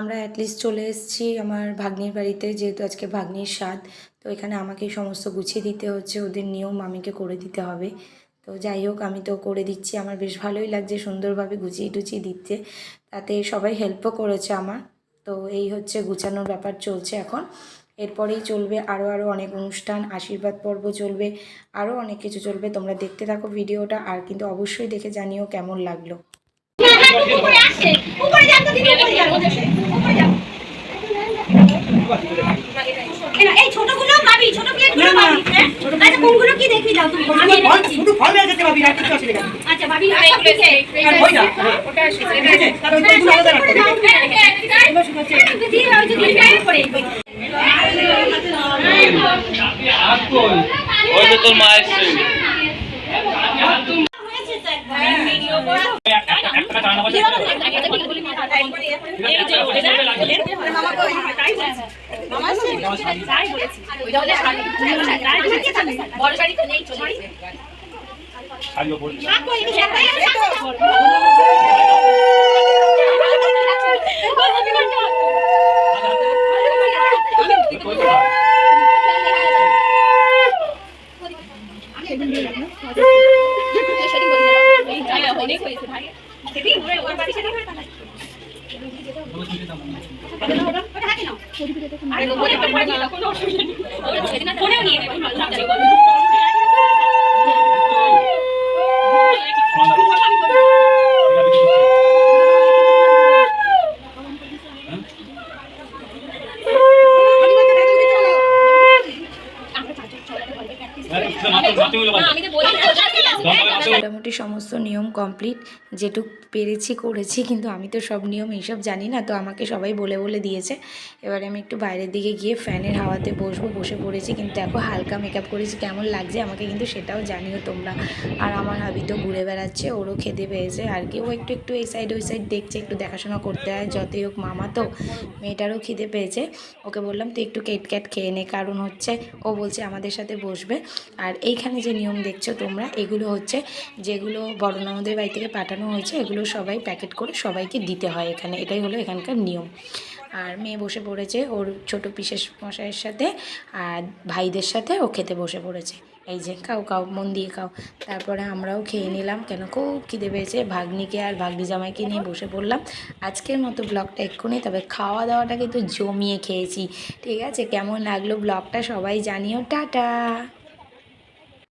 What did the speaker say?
আমরা অ্যাটলিস্ট চলে এসেছি আমার ভাগ্নির বাড়িতে, যেহেতু আজকে ভাগ্নির স্বাদ তো এখানে আমাকেই সমস্ত গুছিয়ে দিতে হচ্ছে, ওদের নিয়ম মামিকে করে দিতে হবে। তো যাই হোক, আমি তো করে দিচ্ছি, আমার বেশ ভালোই লাগছে সুন্দরভাবে গুছিয়ে টুচিয়ে দিচ্ছে, তাতে সবাই হেল্পও করেছে আমার। তো এই হচ্ছে গুছানোর ব্যাপার চলছে এখন। এরপরেই চলবে আরও আরও অনেক অনুষ্ঠান, আশীর্বাদ পর্ব চলবে আরও অনেক কিছু চলবে। তোমরা দেখতে থাকো ভিডিওটা, আর কিন্তু অবশ্যই দেখে জানিও কেমন লাগল। এই ছোটগুলো পাবি ছোট প্লেটগুলো পাবি হ্যাঁ? আচ্ছা কোনগুলো কি দেখবি যাও তুমি আমি শুধু ফল নিয়ে যেতে পারবি আর কিছু আচ্ছা ভাবি আর সব দিচ্ছে আর ওই না ওটা আছে তার ওই ফলগুলো আলাদা রাখতে হবে দিয়ে দাও যে টাইম করে ওই তো তোর মা এসছে হয়েছে তো একবার ভিডিও করা একটা চালানো হবে শাড়িও পরবি মোটামুটি সমস্ত নিয়ম কমপ্লিট যেটুক পেরেছি করেছি কিন্তু আমি তো সব নিয়ম এইসব জানি না তো আমাকে সবাই বলে বলে দিয়েছে। এবারে আমি একটু বাইরের দিকে গিয়ে ফ্যানের হাওয়াতে বসবো বসে পড়েছি কিন্তু দেখো হালকা মেকআপ করেছি কেমন লাগছে আমাকে কিন্তু সেটাও জানিও তোমরা। আর আমার হাবি তো ঘুরে বেড়াচ্ছে ওরও খেতে পেয়েছে আর কি। ও একটু একটু এই সাইড ওই সাইড দেখছে একটু দেখাশোনা করতে হয় যতই হোক মামা তো মেয়েটারও খিদে পেয়েছে। ওকে বললাম তুই একটু কেটক্যাট খেয়ে নে। কারণ হচ্ছে ও বলছে আমাদের সাথে বসবে। আর এইখানে যে নিয়ম দেখছ তোমরা, এগুলো হচ্ছে যেগুলো বড় ননদের বাড়ি থেকে পাঠানো হয়েছে, এগুলো সবাই প্যাকেট করে সবাইকে দিতে হয় এখানে। এটাই হলো এখানকার নিয়ম। আর মেয়ে বসে পড়েছে, ওর ছোট পিসের মশাইয়ের সাথে আর ভাইদের সাথে ও খেতে বসে পড়েছে। এই যে, খাও খাও, মন দিয়ে খাও। তারপরে আমরাও খেয়ে নিলাম, কেন খুব খিদে পেয়েছে। ভাগ্নিকে আর ভাগ্নি জামাইকে নিয়ে বসে পড়লাম। আজকের মতো ব্লগটা এক্ষুনি, তবে খাওয়া দাওয়াটা কিন্তু জমিয়ে খেয়েছি। ঠিক আছে, কেমন লাগল ব্লগটা সবাই জানিও। টাটা!